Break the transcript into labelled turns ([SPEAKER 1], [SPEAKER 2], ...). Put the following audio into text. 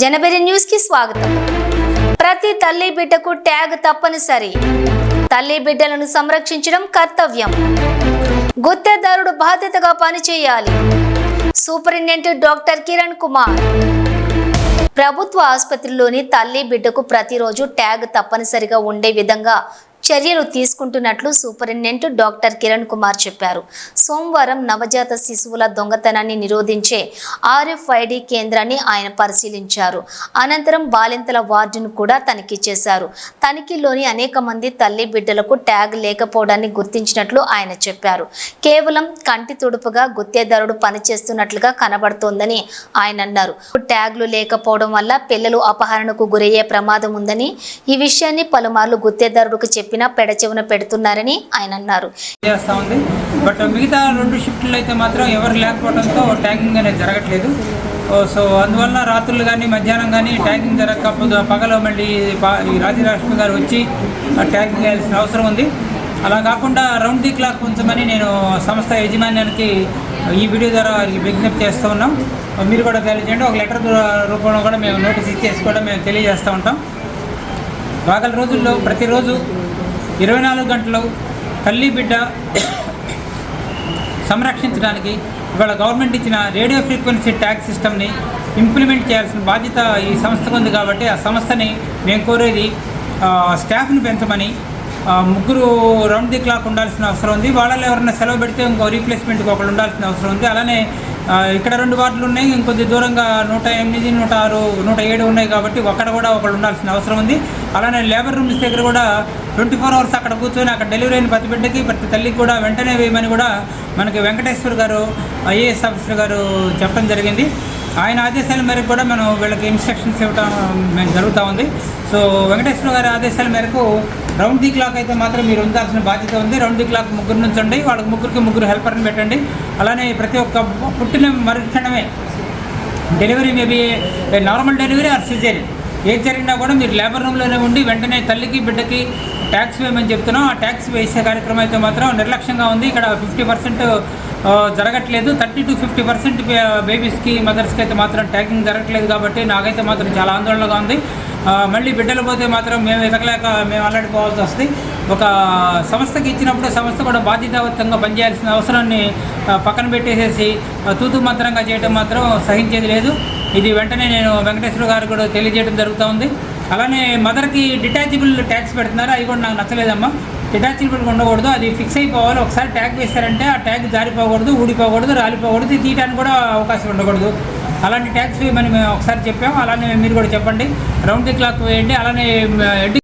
[SPEAKER 1] జనబెరి న్యూస్కి స్వాగతం. ప్రతి తల్లి బిడ్డకు ట్యాగ్ తప్పనిసరి. తల్లి బిడ్డలను సంరక్షించడం కర్తవ్యం. గుత్తేదారుడు బాధ్యతగా పనిచేయాలి. Superintendent doctor Kiran Kumar. ప్రభుత్వ ఆసుపత్రిలోని తల్లి బిడ్డకు ప్రతిరోజు ట్యాగ్ తప్పనిసరిగా ఉండే విధంగా చర్యలు తీసుకుంటున్నట్లు సూపరింటెండెంట్ డాక్టర్ కిరణ్ కుమార్ చెప్పారు. సోమవారం నవజాత శిశువుల దొంగతనాన్ని నిరోధించే ఆర్ఎఫ్ఐడి కేంద్రాన్ని ఆయన పరిశీలించారు. అనంతరం బాలింతల వార్డును కూడా తనిఖీ చేశారు. తనిఖీలోని అనేక మంది తల్లి బిడ్డలకు ట్యాగ్ లేకపోవడాన్ని గుర్తించినట్లు ఆయన చెప్పారు. కేవలం కంటి తుడుపుగా గుత్తేదారుడు పనిచేస్తున్నట్లుగా కనబడుతోందని ఆయన అన్నారు. ట్యాగ్లు లేకపోవడం వల్ల పిల్లలు అపహరణకు గురయ్యే ప్రమాదం ఉందని ఈ విషయాన్ని పలుమార్లు గుత్తేదారుడికి చెప్పినా పెడచెవున పెడుతున్నారని ఆయన అన్నారు.
[SPEAKER 2] చేస్తూ ఉంది బట్ మిగతా రెండు షిఫ్ట్లు అయితే మాత్రం ఎవరు లేకపోవడంతో ట్యాగింగ్ అనేది జరగట్లేదు. సో అందువల్ల రాత్రులు కానీ మధ్యాహ్నం కానీ ట్యాగింగ్ జరగకపోతే పగలు మళ్ళీ పా- గారు వచ్చి ఆ ట్యాగింగ్ చేయాల్సిన అవసరం ఉంది. అలా కాకుండా రౌండ్ ది క్లాక్ ఉంచమని నేను సంస్థ యజమాన్యానికి ఈ వీడియో ద్వారా వారికి విజ్ఞప్తి చేస్తూ ఉన్నాం. మీరు కూడా తెలియజేయండి ఒక లెటర్ రూపంలో కూడా మేము నోటీస్ ఇచ్చేసి కూడా మేము తెలియజేస్తూ ఉంటాం. రాగల రోజుల్లో ప్రతిరోజు ఇరవై నాలుగు గంటలు తల్లి బిడ్డ సంరక్షించడానికి ఇవాళ గవర్నమెంట్ ఇచ్చిన రేడియో ఫ్రీక్వెన్సీ ట్యాగ్ సిస్టమ్ని ఇంప్లిమెంట్ చేయాల్సిన బాధ్యత ఈ సంస్థకు ఉంది కాబట్టి ఆ సంస్థని మేము కోరేది స్టాఫ్ని పెంచమని ముగ్గురు రౌండ్ ది క్లాక్ ఉండాల్సిన అవసరం ఉంది. వాళ్ళలో ఎవరైనా సెలవు పెడితే ఇంకో రీప్లేస్మెంట్కి ఒకళ్ళు ఉండాల్సిన అవసరం ఉంది. అలానే ఇక్కడ రెండు వార్డులు ఉన్నాయి. ఇంకొద్ది దూరంగా నూట ఎనిమిది నూట ఆరు నూట ఏడు ఉన్నాయి కాబట్టి ఒక్కడ కూడా ఒకళ్ళు ఉండాల్సిన అవసరం ఉంది. అలానే లేబర్ రూమ్స్ దగ్గర కూడా ట్వంటీ ఫోర్ అవర్స్ అక్కడ కూర్చొని అక్కడ డెలివరీ అయిన ప్రతి బిడ్డకి ప్రతి తల్లికి కూడా వెంటనే వేయమని కూడా మనకి వెంకటేశ్వర్ గారు ఐఏఎస్ ఆఫీసర్ గారు చెప్పడం జరిగింది. ఆయన ఆదేశాల మేరకు కూడా మనం వీళ్ళకి ఇన్స్ట్రక్షన్స్ ఇవ్వడం మేము జరుగుతూ ఉంది. సో వెంకటేశ్వర గారి ఆదేశాల మేరకు రౌండ్ ది క్లాక్ అయితే మాత్రం మీరు ఉండాల్సిన బాధ్యత ఉంది. రౌండ్ ది క్లాక్ ముగ్గురు నుంచండి. వాళ్ళకి ముగ్గురికి ముగ్గురు హెల్పర్ని పెట్టండి. అలానే ప్రతి ఒక్క పుట్టిన మరుక్షణమే delivery maybe normal delivery or caesarean ఏది జరిగినా కూడా మీరు లేబర్ రూమ్లోనే ఉండి వెంటనే తల్లికి బిడ్డకి ట్యాక్స్ వేయమని చెప్తున్నాం. ఆ ట్యాక్స్ వేసే కార్యక్రమం అయితే మాత్రం నిర్లక్ష్యంగా ఉంది. ఇక్కడ ఫిఫ్టీ పర్సెంట్ జరగట్లేదు. థర్టీ టు ఫిఫ్టీ పర్సెంట్ బేబీస్కి మదర్స్కి అయితే మాత్రం ట్యాకింగ్ జరగట్లేదు కాబట్టి నాకైతే మాత్రం చాలా ఆందోళనగా ఉంది. మళ్ళీ బిడ్డలు పోతే మాత్రం మేము ఎదగలేక మేము అల్లాడిపోవాల్సి వస్తుంది. ఒక సంస్థకి ఇచ్చినప్పుడు సంస్థ కూడా బాధ్యతాయుతంగా పనిచేయాల్సిన అవసరాన్ని పక్కన పెట్టేసేసి తూతు మంత్రంగా చేయడం మాత్రం సహించేది లేదు. ఇది వెంటనే నేను వెంకటేశ్వర గారు కూడా తెలియజేయడం జరుగుతూ ఉంది. అలానే మదర్కి డిటాచబుల్ ట్యాక్స్ పెడుతున్నారు? అవి కూడా నాకు నచ్చలేదమ్మా. డిటాచబుల్ ఉండకూడదు అది ఫిక్స్ అయిపోవాలి. ఒకసారి ట్యాగ్ వేశారంటే ఆ ట్యాగ్ జారిపోకూడదు ఊడిపోకూడదు రాలిపోకూడదు. తీయడానికి కూడా అవకాశం ఉండకూడదు. అలాంటి ట్యాక్స్ మనం ఒకసారి చెప్పాము. అలానే మీరు కూడా చెప్పండి. రౌండ్ ది క్లాక్ వేయండి. అలానే ఎడ్యు